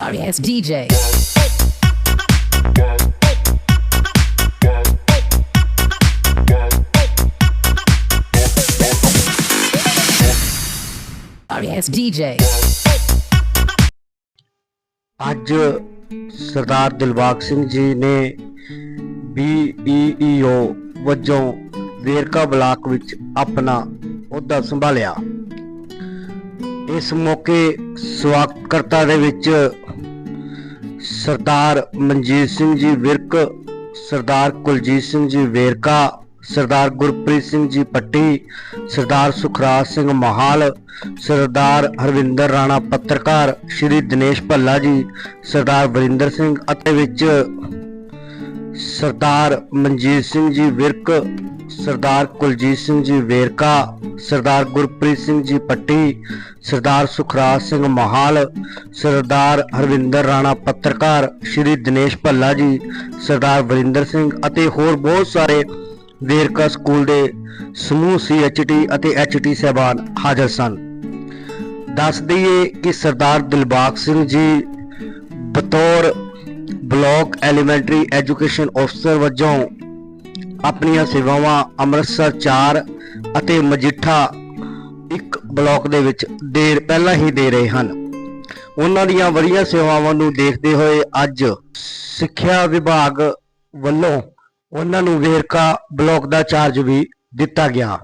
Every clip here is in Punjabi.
RS DJ. RS DJ. ਅੱਜ ਸਰਦਾਰ ਦਿਲਬਾਗ ਸਿੰਘ ਜੀ ਨੇ ਬੀਈਓ ਵਜੋਂ ਵੇਰਕਾ ਬਲਾਕ ਵਿੱਚ ਆਪਣਾ ਅਹੁਦਾ ਸੰਭਾਲਿਆ ਇਸ ਮੌਕੇ ਸਵਾਗਤਕਰਤਾ ਦੇ ਵਿੱਚ ਸਰਦਾਰ ਮਨਜੀਤ ਸਿੰਘ ਜੀ ਵਿਰਕ, ਸਰਦਾਰ ਕੁਲਜੀਤ ਸਿੰਘ ਜੀ ਵੇਰਕਾ, ਸਰਦਾਰ ਗੁਰਪ੍ਰੀਤ ਸਿੰਘ ਜੀ ਪੱਟੀ, ਸਰਦਾਰ ਸੁਖਰਾਜ ਸਿੰਘ ਮਹਾਲ, ਸਰਦਾਰ ਹਰਵਿੰਦਰ ਰਾਣਾ ਪੱਤਰਕਾਰ ਸ਼੍ਰੀ ਦਿਨੇਸ਼ ਭੱਲਾ ਜੀ, ਸਰਦਾਰ ਵਰਿੰਦਰ ਸਿੰਘ ਅਤੇ ਵਿੱਚ ਸਰਦਾਰ ਮਨਜੀਤ ਸਿੰਘ ਜੀ ਵਿਰਕ, ਸਰਦਾਰ ਕੁਲਜੀਤ ਸਿੰਘ ਜੀ ਵੇਰਕਾ, ਸਰਦਾਰ ਗੁਰਪ੍ਰੀਤ ਸਿੰਘ ਜੀ ਪੱਟੀ, ਸਰਦਾਰ ਸੁਖਰਾਜ ਸਿੰਘ ਮਹਾਲ, ਸਰਦਾਰ ਹਰਵਿੰਦਰ ਰਾਣਾ ਪੱਤਰਕਾਰ ਸ਼੍ਰੀ ਦਿਨੇਸ਼ ਭੱਲਾ ਜੀ, ਸਰਦਾਰ ਵਰਿੰਦਰ ਸਿੰਘ ਅਤੇ ਹੋਰ ਬਹੁਤ ਸਾਰੇ ਵੇਰਕਾ ਸਕੂਲ ਦੇ ਸਮੂਹ ਸੀਐਚਟੀ ਅਤੇ ਐਚਟੀ ਸਹਿਬਾਨ ਹਾਜ਼ਰ ਸਨ। ਦੱਸ ਦਈਏ ਕਿ ਸਰਦਾਰ ਦਿਲਬਾਗ ਸਿੰਘ ਜੀ ਬਤੌਰ ਬਲਾਕ ਐਲੀਮੈਂਟਰੀ ਐਜੂਕੇਸ਼ਨ ਅਫਸਰ ਵਜੋਂ ਆਪਣੀਆਂ ਸੇਵਾਵਾਂ ਅੰਮ੍ਰਿਤਸਰ 4 ਅਤੇ ਮਜੀਠਾ ਇੱਕ ਬਲਾਕ ਦੇ ਵਿੱਚ ਦੇਰ ਪਹਿਲਾਂ ਹੀ ਦੇ ਰਹੇ ਹਨ। ਉਹਨਾਂ ਦੀਆਂ ਵਧੀਆ ਸੇਵਾਵਾਂ ਨੂੰ ਦੇਖਦੇ ਹੋਏ ਅੱਜ ਸਿੱਖਿਆ ਵਿਭਾਗ ਵੱਲੋਂ ਉਹਨਾਂ ਨੂੰ ਵੇਰਕਾ ਬਲਾਕ ਦਾ ਚਾਰਜ ਵੀ ਦਿੱਤਾ ਗਿਆ।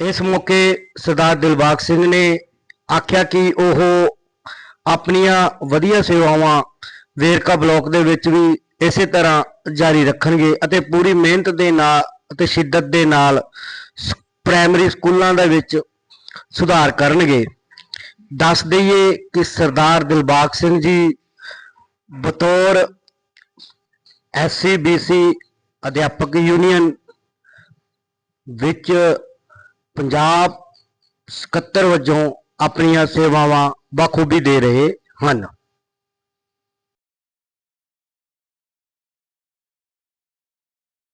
ਇਸ ਮੌਕੇ ਸਰਦਾਰ ਦਿਲਬਾਗ ਸਿੰਘ ਨੇ ਆਖਿਆ ਕਿ ਉਹ ਆਪਣੀਆਂ ਵਧੀਆ ਸੇਵਾਵਾਂ ਵੇਰਕਾ ਬਲਾਕ ਦੇ ਵਿੱਚ ਵੀ ਇਸੇ ਤਰ੍ਹਾਂ ਜਾਰੀ ਰੱਖਣਗੇ ਅਤੇ ਪੂਰੀ ਮਿਹਨਤ ਦੇ ਨਾਲ ਅਤੇ ਸ਼ਿੱਦਤ ਦੇ ਨਾਲ ਸ- ਪ੍ਰਾਇਮਰੀ ਸਕੂਲਾਂ ਦੇ ਵਿੱਚ ਸੁਧਾਰ ਕਰਨਗੇ। ਦੱਸ ਦਈਏ ਕਿ ਸਰਦਾਰ ਦਿਲਬਾਗ ਸਿੰਘ ਜੀ ਬਤੌਰ ਐਸਸੀਬੀਸੀ ਅਧਿਆਪਕ ਯੂਨੀਅਨ ਵਿੱਚ ਪੰਜਾਬ ਸਕੱਤਰ ਵਜੋਂ ਆਪਣੀਆਂ ਸੇਵਾਵਾਂ ਬਖੂਬੀ ਦੇ ਰਹੇ ਹਨ।